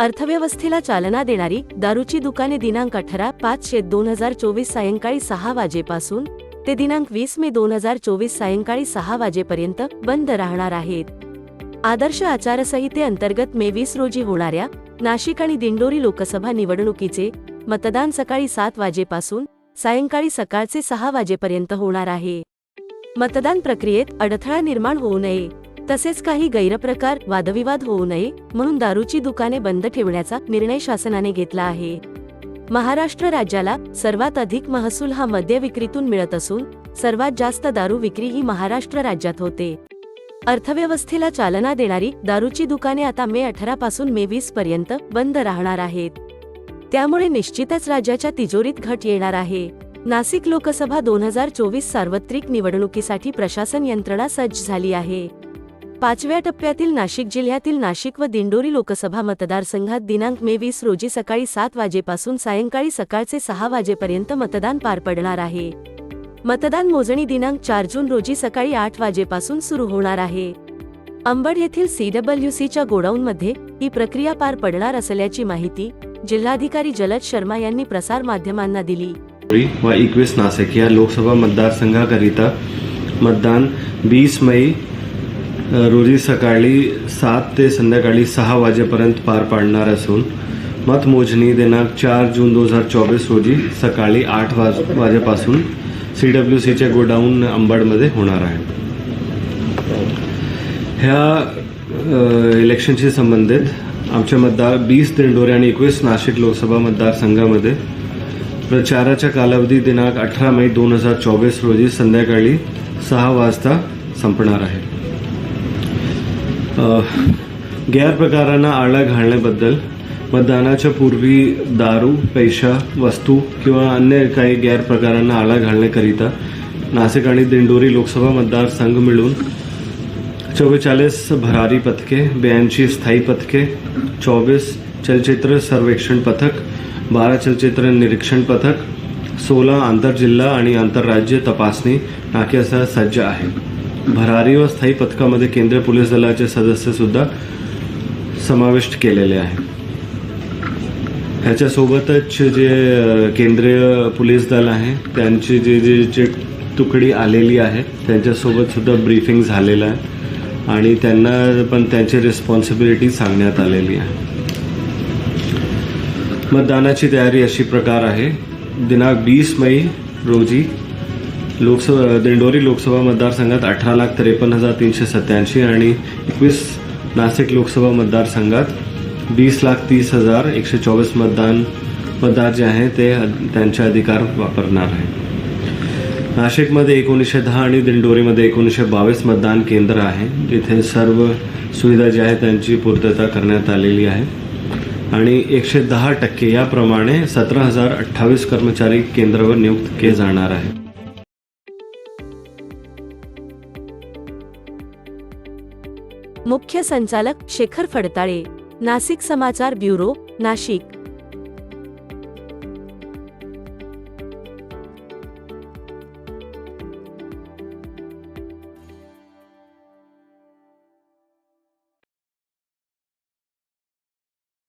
अर्थव्यवस्थेला चालना देणारी दारूची दुकाने दिनांक अठरा पाच शे दोन हजार चोवीस सायंकाळी सहा वाजेपासून ते दिनांक वीस मे दोन हजार चोवीस सायंकाळी सहा वाजेपर्यंत बंद राहणार आहेत. आदर्श आचारसंहितेअंतर्गत मे वीस रोजी होणाऱ्या नाशिक आणि दिंडोरी लोकसभा निवडणुकीचे मतदान सकाळी सात वाजेपासून सायंकाळी सकाळचे सहा वाजेपर्यंत होणार आहे. मतदान प्रक्रियेत अडथळा निर्माण होऊ नये. तसेच काही गैरप्रकार वादविवाद होऊ नये म्हणून दारूची दुकाने बंद ठेवण्याचा निर्णय शासनाने घेतला आहे. महाराष्ट्र राज्याला सर्वात अधिक महसूल हा मद्य विक्रीतून मिळत असून सर्वात जास्त दारू विक्री ही महाराष्ट्र राज्यात होते. अर्थव्यवस्थेला चालना देणारी दारूची दुकाने आता मे अठरा पासून मे वीस पर्यंत बंद राहणार आहेत. त्यामुळे निश्चितच राज्याच्या तिजोरीत घट येणार आहे. नाशिक लोकसभा दोन हजार चोवीस सार्वत्रिक निवडणुकीसाठी प्रशासन यंत्रणा सज्ज झाली आहे. पाचव्या टप्प्यातील नाशिक जिल्ह्यातील नाशिक व दिंडोरी लोकसभा मतदारसंघात दिनांक मे वीस रोजी सकाळी सात वाजेपासून सायंकाळी सकाळचे सहा वाजेपर्यंत मतदान पार पडणार आहे. मतदान मोजणी दिनांक चार जून रोजी सकाळी आठ वाजेपासून सुरू होणार आहे. अंबड येथील सीडब्ल्यूसीच्या गोडाऊनमध्ये ही प्रक्रिया पार पडणार असल्याची माहिती जिल्हाधिकारी जलद शर्मा यांनी प्रसार माध्यमांना दिली. व एकवीस नाशिक या लोकसभा मतदारसंघाकरिता मतदान वीस मे रोजी सकाळी सात ते संध्याकाळी सहा वाजेपर्यंत पार पाडणार असून मतमोजणी दिनांक चार जून दोन हजार चोवीस रोजी सकाळी आठ वाज वाजेपासून सी डब्ल्यू सीचे गोडाऊन अंबडमध्ये होणार आहे. ह्या इलेक्शनशी संबंधित आमच्या मतदार वीस दिंडोरे आणि एकवीस नाशिक लोकसभा मतदारसंघामध्ये प्रचाराच्या कालावधी दिनांक अठरा मे दोन हजार चोवीस रोजी संध्याकाळी सहा वाजता संपणार आहे. गैरप्रकारांना आळा घालण्याबद्दल मतदानाच्या पूर्वी दारू पैसा वस्तू किंवा अन्य काही गैरप्रकारांना आळा घालण्याकरिता नाशिक आणि दिंडोरी लोकसभा मतदारसंघ मिळून चव्वेचाळीस भरारी पथके ब्याऐंशी स्थायी पथके चोवीस चलचित्र सर्वेक्षण पथक बारा चलचित्र निरीक्षण पथक सोळा आंतरजिल्हा आणि आंतरराज्य तपासणी नाक्यासह सज्ज आहे. भरारी व स्थायी पथकामध्ये केंद्रीय पोलीस दलाचे सदस्य सुद्धा समाविष्ट केलेले आहे. ह्याच्यासोबतच जे केंद्रीय पोलीस दल आहे त्यांची जे जे जे तुकडी आलेली आहे त्यांच्यासोबत सुद्धा ब्रीफिंग झालेलं आहे आणि त्यांना पण त्यांची रिस्पॉन्सिबिलिटी सांगण्यात आलेली आहे. मतदानाची तयारी अशी प्रकार आहे. दिनांक वीस मई रोजी लोकसभा दिंडोरी लोकसभा मतदारसंघात अठरा लाख त्रेपन्न हजार तीनशे सत्याऐंशी आणि एकवीस नाशिक लोकसभा मतदारसंघात वीस लाख तीस हजार एकशे चोवीस मतदान मतदार जे आहे ते त्यांचे अधिकार वापरणार आहे नाशिकमध्ये एकोणीसशे दहा आणि दिंडोरीमध्ये एकोणीसशे बावीस मतदान केंद्र आहे. जिथे सर्व सुविधा ज्या आहेत त्यांची पूर्तता करण्यात आलेली आहे. आणि एकशे दहा टक्के याप्रमाणे सतरा हजार अठ्ठावीस कर्मचारी केंद्रावर नियुक्त केले जाणार आहे मुख्य संचालक शेखर फडताळे. नाशिक समाचार ब्युरो नाशिक.